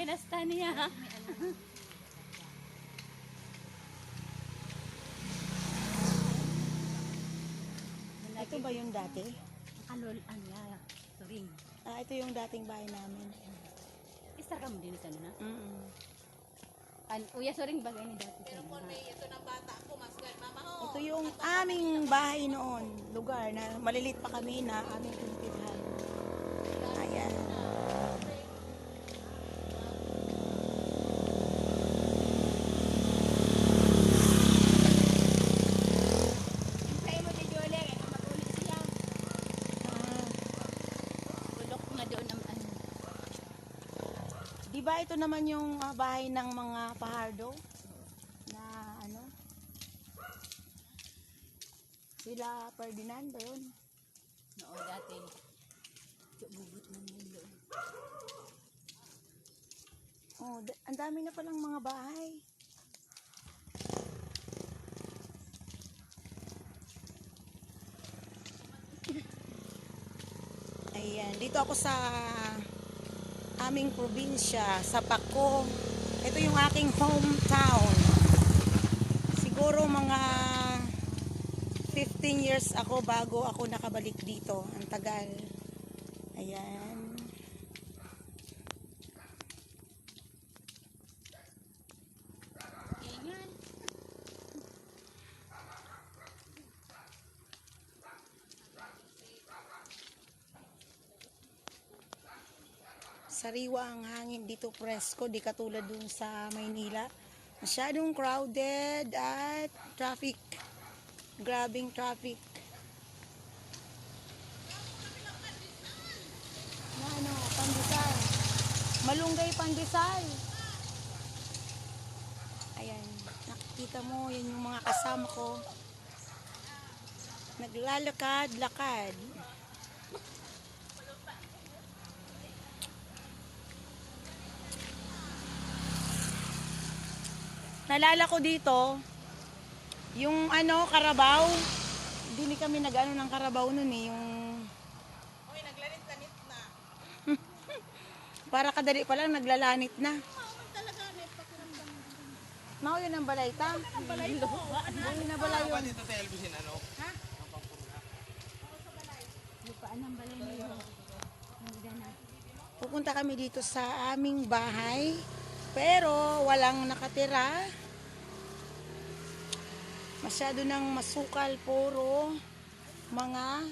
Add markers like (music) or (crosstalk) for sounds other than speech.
kinasta niya. Ito ba yung dati? Ano, ano ya? Turing. Ah, ito yung dating bahay namin. Isa ka mo din sa na? Mm-mm. An, uya, soring bagay ni dati sa na. Ito yung aming bahay noon, lugar na malilit pa kami na aming tinitirhan. Ayan. Kaya mo di Jole, kaya magulit siya. Ah, Nga doon ang ano. di ba ito naman yung ah, bahay ng mga pahardo? Na ano? Sila Ferdinand ba yun? Oo, dati. Bugut na yun doon. Oh, ang dami na palang mga bahay. Ayan, dito ako sa aming probinsya, sa Paco. Ito yung aking hometown. Siguro mga 15 years ako bago ako nakabalik dito. Ang tagal. Ayan. Sariwa ang hangin dito presko. Di katulad dun sa Maynila. Masyadong crowded at traffic. Grabing traffic. Na ano pandesal. Malunggay pandesal. Ayan nakikita mo yan yung mga kasama ko. Naglalakad Nalala ko dito, yung ano, karabaw. Hindi ni kami nag-ano ng karabaw nun eh, yung... Uy, naglanit-lanit na. (laughs) Para kadali pa lang, naglalanit na. Mao yun ang balay ta. Ang balay ko. Yun na balay yun. dito sa Elvisin, ano? Lupaan ng balay niyo. Ang. Pupunta kami dito sa aming bahay. Pero walang nakatira. Masyado nang masukal puro mga